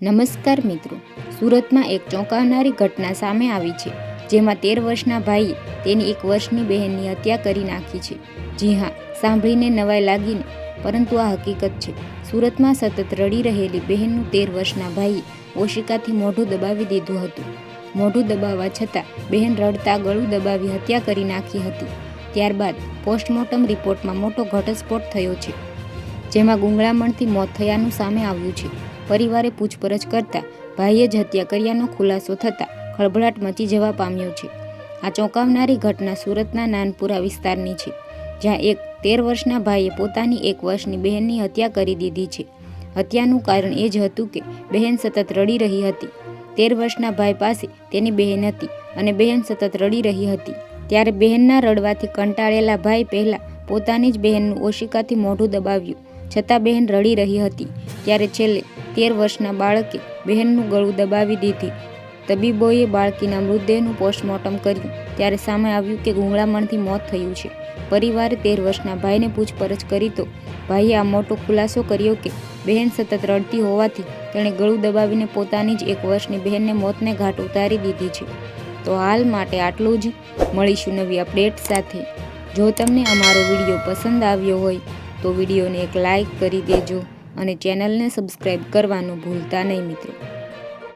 નમસ્કાર મિત્રો. સુરતમાં એક ચોંકાવનારી ઘટના સામે આવી છે, જેમાં તેર વર્ષના ભાઈએ તેની એક વર્ષની બહેનની હત્યા કરી નાખી છે. જી હા, સાંભળીને નવાઈ લાગીને, પરંતુ આ હકીકત છે. સુરતમાં સતત રડી રહેલી બહેનનું તેર વર્ષના ભાઈએ ઓશિકાથી મોઢું દબાવી દીધું હતું. મોઢું દબાવવા છતાં બહેન રડતા ગળું દબાવી હત્યા કરી નાખી હતી. ત્યારબાદ પોસ્ટમોર્ટમ રિપોર્ટમાં મોટો ઘટસ્ફોટ થયો છે, જેમાં ગુંગળામણથી મોત થયાનું સામે આવ્યું છે. પરિવારે પૂછપરછ કરતા ભાઈએ જ હત્યા કર્યાનો ખુલાસો થતાં ખળભળાટ મચી જવા પામ્યો છે. આ ચોંકાવનારી ઘટના સુરતના નાનપુરા વિસ્તારની છે, જ્યાં એક તેર વર્ષના ભાઈએ પોતાની એક વર્ષની બહેનની હત્યા કરી દીધી છે. હત્યાનું કારણ એ જ હતું કે બહેન સતત રડી રહી હતી. તેર વર્ષના ભાઈ પાસે તેની બહેન હતી અને બહેન સતત રડી રહી હતી. ત્યારે બહેનના રડવાથી કંટાળેલા ભાઈ પહેલાં પોતાની જ બહેનનું ઓશિકાથી મોઢું દબાવ્યું. છતાં બહેન રડી રહી હતી. ત્યારે છેલ્લે તેર વર્ષના બાળકે બહેનનું ગળું દબાવી દીધી. તબીબોએ બાળકીના મૃતદેહનું પોસ્ટમોર્ટમ કર્યું. ત્યારે સામે આવ્યું કે ગુંગળામણથી મોત થયું છે. પરિવારે તેર વર્ષના ભાઈને પૂછપરછ કરી તો ભાઈએ આ મોટો ખુલાસો કર્યો કે બહેન સતત રડતી હોવાથી તેણે ગળું દબાવીને પોતાની જ એક વર્ષની બહેનને મોતને ઘાટ ઉતારી દીધી છે. તો હાલ માટે આટલું જ. મળીશું નવી અપડેટ સાથે. જો તમને અમારો વીડિયો પસંદ આવ્યો હોય તો વિડીયોને એક લાઈક કરી દેજો. અને ચેનલને સબસ્ક્રાઈબ કરવાનું ભૂલતા નહીં મિત્રો.